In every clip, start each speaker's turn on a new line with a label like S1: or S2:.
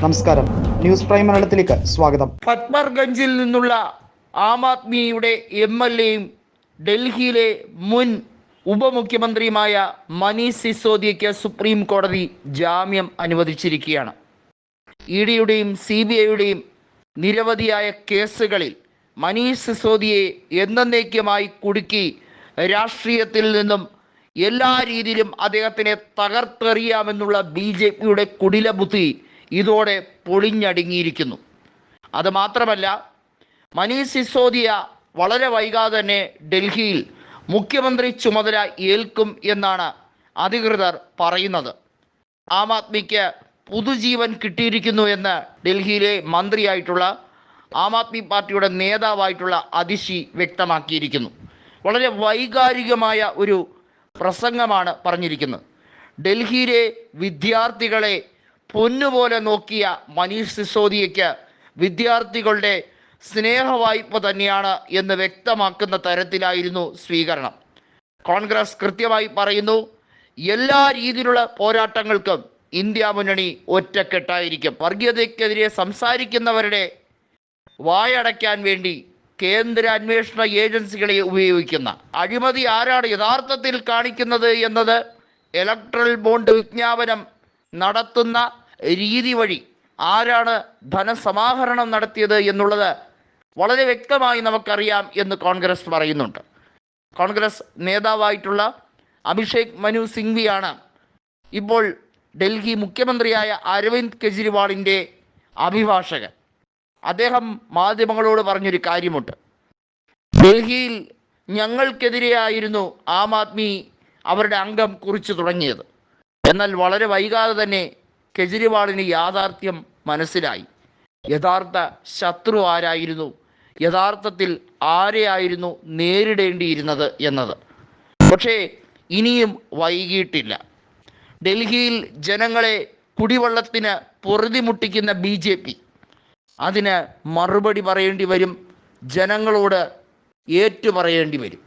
S1: നമസ്കാരം. News prime മലയാളത്തിലേക്ക് സ്വാഗതം.
S2: പത്മർഗഞ്ചിൽ നിന്നുള്ള ആം ആദ്മിയുടെ എം എൽ എയും ഡൽഹിയിലെ മുൻ ഉപമുഖ്യമന്ത്രിയുമായ മനീഷ് സിസോദിയയ്ക്ക് സുപ്രീം കോടതി ജാമ്യം അനുവദിച്ചിരിക്കുകയാണ്. ഇ ഡിയുടെയും സി ബി ഐയുടെയും നിരവധിയായ കേസുകളിൽ മനീഷ് സിസോദിയെ എന്നേക്കുമായി കുടുക്കി രാഷ്ട്രീയത്തിൽ നിന്നും എല്ലാ രീതിയിലും അദ്ദേഹത്തിനെ തകർത്തെറിയാമെന്നുള്ള ബി ജെ പിയുടെ കുടില ബുദ്ധി ഇതോടെ പൊളിഞ്ഞടുങ്ങിയിരിക്കുന്നു. അതുമാത്രമല്ല മനീഷ് സിസോദിയ വളരെ വൈകാതെ തന്നെ ഡൽഹിയിൽ മുഖ്യമന്ത്രി ചുമതല ഏൽക്കും എന്നാണ് അധികൃതർ പറയുന്നത്. ആം ആദ്മിക്ക് പുതുജീവൻ കിട്ടിയിരിക്കുന്നു എന്ന് ഡൽഹിയിലെ മന്ത്രിയായിട്ടുള്ള ആം ആദ്മി പാർട്ടിയുടെ നേതാവായിട്ടുള്ള അതിശി വ്യക്തമാക്കിയിരിക്കുന്നു. വളരെ വൈകാരികമായ ഒരു പ്രസംഗമാണ് പറഞ്ഞിരിക്കുന്നത്. ഡൽഹിയിലെ വിദ്യാർത്ഥികളെ പൊന്നുപോലെ നോക്കിയ മനീഷ് സിസോദിയയ്ക്ക് വിദ്യാർത്ഥികളുടെ സ്നേഹവായ്പ തന്നെയാണ് എന്ന് വ്യക്തമാക്കുന്ന തരത്തിലായിരുന്നു സ്വീകരണം. കോൺഗ്രസ് കൃത്യമായി പറയുന്നു എല്ലാ രീതിയിലുള്ള പോരാട്ടങ്ങൾക്കും ഇന്ത്യ മുന്നണി ഒറ്റക്കെട്ടായിരിക്കും. വർഗീയതയ്ക്കെതിരെ സംസാരിക്കുന്നവരുടെ വായടയ്ക്കാൻ വേണ്ടി കേന്ദ്ര അന്വേഷണ ഏജൻസികളെ ഉപയോഗിക്കുന്ന അഴിമതി ആരാണ് യഥാർത്ഥത്തിൽ കാണിക്കുന്നത് എന്നത് ഇലക്ട്രൽ ബോണ്ട് വിജ്ഞാപനം നടത്തുന്ന രീതി വഴി ആരാണ് ധനസമാഹരണം നടത്തിയത് എന്നുള്ളത് വളരെ വ്യക്തമായി നമുക്കറിയാം എന്ന് കോൺഗ്രസ് പറയുന്നുണ്ട്. കോൺഗ്രസ് നേതാവായിട്ടുള്ള അഭിഷേക് മനു സിംഗ്വിയാണ് ഇപ്പോൾ ഡൽഹി മുഖ്യമന്ത്രിയായ അരവിന്ദ് കെജ്രിവാളിന്റെ അഭിഭാഷകൻ. അദ്ദേഹം മാധ്യമങ്ങളോട് പറഞ്ഞൊരു കാര്യമുണ്ട്. ഡൽഹിയിൽ ഞങ്ങൾക്കെതിരെയായിരുന്നു ആം ആദ്മി അവരുടെ അംഗം കുറിച്ചു തുടങ്ങിയത്. എന്നാൽ വളരെ വൈകാതെ തന്നെ കെജ്രിവാളിന് യാഥാർത്ഥ്യം മനസ്സിലായി. യഥാർത്ഥ ശത്രു ആരായിരുന്നു? യഥാർത്ഥത്തിൽ ആരെയായിരുന്നു നേരിടേണ്ടിയിരുന്നത് എന്നത്? പക്ഷേ ഇനിയും വൈകിട്ടില്ല. ഡൽഹിയിൽ ജനങ്ങളെ കുടിവെള്ളത്തിന് പൊറുതിമുട്ടിക്കുന്ന ബി ജെ പി അതിന് മറുപടി പറയേണ്ടി വരും ജനങ്ങളോട് ഏറ്റുപറയേണ്ടി വരും.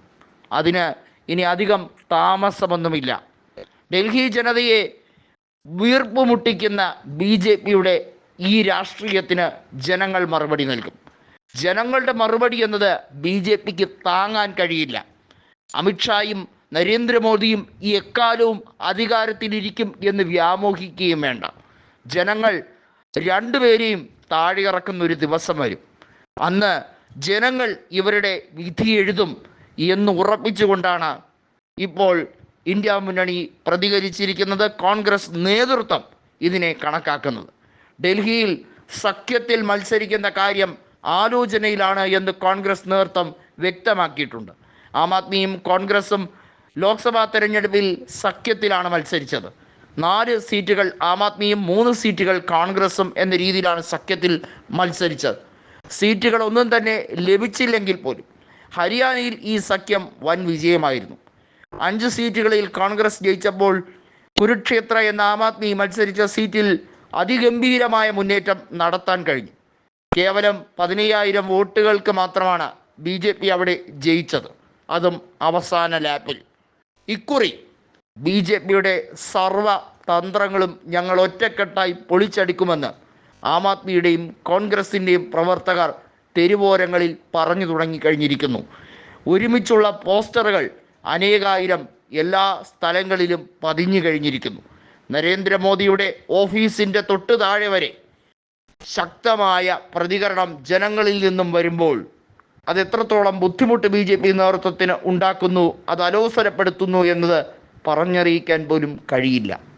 S2: അതിന് ഇനി അധികം താമസമൊന്നുമില്ല. ഡൽഹി ജനതയെ വീർപ്പ് മുട്ടിക്കുന്ന ബി ജെ പിയുടെ ഈ രാഷ്ട്രീയത്തിന് ജനങ്ങൾ മറുപടി നൽകും. ജനങ്ങളുടെ മറുപടി എന്നത് ബി ജെ പിക്ക് താങ്ങാൻ കഴിയില്ല. അമിത്ഷായും നരേന്ദ്രമോദിയും ഈ എക്കാലവും അധികാരത്തിലിരിക്കും എന്ന് വ്യാമോഹിക്കുകയും വേണ്ട. ജനങ്ങൾ രണ്ടുപേരെയും താഴെ ഇറക്കുന്ന ഒരു ദിവസം വരും. അന്ന് ജനങ്ങൾ ഇവരുടെ വിധി എഴുതും എന്ന് ഉറപ്പിച്ചുകൊണ്ടാണ് ഇപ്പോൾ ഇന്ത്യ മുന്നണി പ്രതികരിച്ചിരിക്കുന്നത് കോൺഗ്രസ് നേതൃത്വം ഇതിനെ കണക്കാക്കുന്നത്. ഡൽഹിയിൽ സഖ്യത്തിൽ മത്സരിക്കുന്ന കാര്യം ആലോചനയിലാണ് എന്ന് കോൺഗ്രസ് നേതൃത്വം വ്യക്തമാക്കിയിട്ടുണ്ട്. ആം ആദ്മിയും കോൺഗ്രസും ലോക്സഭാ തെരഞ്ഞെടുപ്പിൽ സഖ്യത്തിലാണ് മത്സരിച്ചത്. നാല് സീറ്റുകൾ ആം ആദ്മിയും മൂന്ന് സീറ്റുകൾ കോൺഗ്രസും എന്ന രീതിയിലാണ് സഖ്യത്തിൽ മത്സരിച്ചത്. സീറ്റുകൾ ഒന്നും തന്നെ ലഭിച്ചില്ലെങ്കിൽ പോലും ഹരിയാനയിൽ ഈ സഖ്യം വൻ വിജയമായിരുന്നു. അഞ്ച് സീറ്റുകളിൽ കോൺഗ്രസ് ജയിച്ചപ്പോൾ കുരുക്ഷേത്ര എന്ന ആം ആദ്മി മത്സരിച്ച സീറ്റിൽ അതിഗംഭീരമായ മുന്നേറ്റം നടത്താൻ കഴിഞ്ഞു. കേവലം പതിനയ്യായിരം വോട്ടുകൾക്ക് മാത്രമാണ് ബി ജെ പി അവിടെ ജയിച്ചത്. അതും അവസാന ലാപ്പിൽ. ഇക്കുറി ബി ജെ പിയുടെ സർവ തന്ത്രങ്ങളും ഞങ്ങൾ ഒറ്റക്കെട്ടായി പൊളിച്ചടിക്കുമെന്ന് ആം ആദ്മിയുടെയും കോൺഗ്രസിന്റെയും പ്രവർത്തകർ തെരുവോരങ്ങളിൽ പറഞ്ഞു തുടങ്ങിക്കഴിഞ്ഞിരിക്കുന്നു. ഒരുമിച്ചുള്ള പോസ്റ്ററുകൾ അനേകായിരം എല്ലാ സ്ഥലങ്ങളിലും പതിഞ്ഞു കഴിഞ്ഞിരിക്കുന്നു. നരേന്ദ്രമോദിയുടെ ഓഫീസിന്റെ തൊട്ട് താഴെ വരെ ശക്തമായ പ്രതികരണം ജനങ്ങളിൽ നിന്നും വരുമ്പോൾ അത് എത്രത്തോളം ബുദ്ധിമുട്ട് ബി ജെ പി നേതൃത്വത്തിന് ഉണ്ടാക്കുന്നു അത് അലോസരപ്പെടുത്തുന്നു എന്നത് പറഞ്ഞറിയിക്കാൻ പോലും കഴിയില്ല.